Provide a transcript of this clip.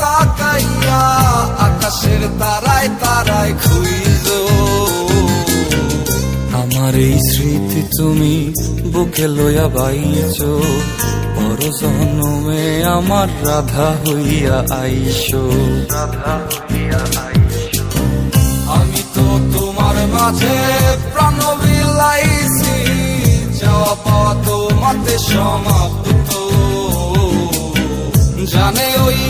তাকাইয়া আকাশের তারায় তারায় খুইজ আমার এই স্মৃতি তুমি বুকে লইয়া বাইছ। পর জন্মে আমার রাধা হইয়া আইসো রাধা হইয়া আইসো আমি তো তোমার মাঝে প্রাণ বিলাইছি। যাওয়া পাওয়া তোমাতে সমাপ্ত। জানে